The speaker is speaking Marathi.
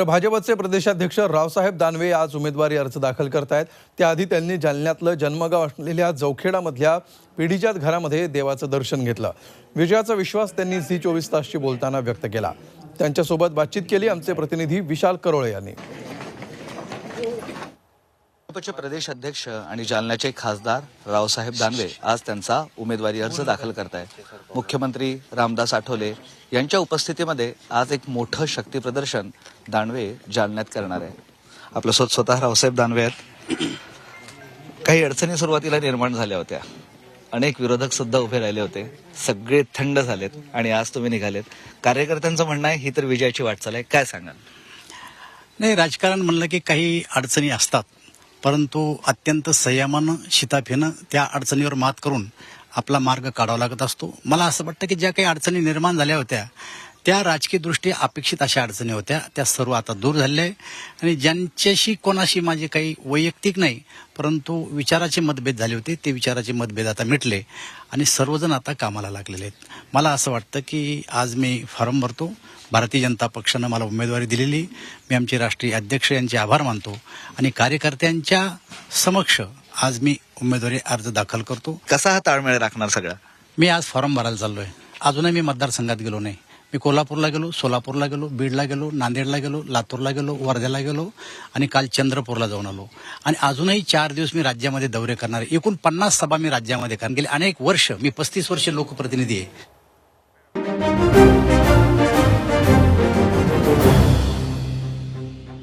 तर भाजपचे प्रदेशाध्यक्ष रावसाहेब दानवे आज उमेदवारी अर्ज दाखल करतायत. त्याआधी त्यांनी जालन्यातलं जन्मगाव असलेल्या जवखेडामधल्या पिढीच्याच घरामध्ये देवाचं दर्शन घेतलं. विजयाचा विश्वास त्यांनी झी चोवीस तासशी बोलताना व्यक्त केला. त्यांच्यासोबत बातचीत केली आमचे प्रतिनिधी विशाल करोळे यांनी. भाजपचे प्रदेश अध्यक्ष आणि जालन्याचे खासदार रावसाहेब दानवे आज त्यांचा उमेदवारी अर्ज दाखल करतायत. मुख्यमंत्री रामदास आठवले यांच्या उपस्थितीमध्ये आज एक मोठं शक्ती प्रदर्शन दानवे जालन्यात करणार आहे आपलं स्वतः स्वतः रावसाहेब दानवे आहेत. काही अडचणी सुरुवातीला निर्माण झाल्या होत्या. अनेक विरोधक सुद्धा उभे राहिले होते. सगळे थंड झालेत आणि आज तुम्ही निघालेत. कार्यकर्त्यांचं म्हणणं आहे ही तर विजयाची वाटचाल आहे. काय सांगाल? नाही राजकारण म्हणलं की काही अडचणी असतात. परंतु अत्यंत संयमानं शिताफीनं त्या अडचणीवर मात करून आपला मार्ग काढावा लागत असतो. मला असं वाटतं की ज्या काही अडचणी निर्माण झाल्या होत्या त्या राजकीय दृष्टी अपेक्षित अशा अडचणी होत्या. त्या सर्व आता दूर झालेल्या आहे आणि ज्यांच्याशी कोणाशी माझे काही वैयक्तिक नाही परंतु विचाराचे मतभेद झाले होते ते विचाराचे मतभेद आता मिटले आणि सर्वजण आता कामाला लागलेले आहेत. मला असं वाटतं की आज मी फॉर्म भरतो. भारतीय जनता पक्षानं मला उमेदवारी दिलेली. मी आमचे राष्ट्रीय अध्यक्ष यांचे आभार मानतो. आणि कार्यकर्त्यांच्या समक्ष आज मी उमेदवारी अर्ज दाखल करतो. कसा हा ताळमेळ राखणार सगळा? मी आज फॉर्म भरायला चाललोय. अजूनही मी मतदारसंघात गेलो नाही. मी कोल्हापूरला गेलो सोलापूरला गेलो बीडला गेलो नांदेडला गेलो लातूरला गेलो वर्ध्याला गेलो आणि काल चंद्रपूरला जाऊन आलो. आणि अजूनही चार दिवस मी राज्यामध्ये दौरे करणार एकूण पन्नास सभा मी राज्यामध्ये कारण गेले अनेक वर्ष मी पस्तीस वर्ष लोकप्रतिनिधी आहे.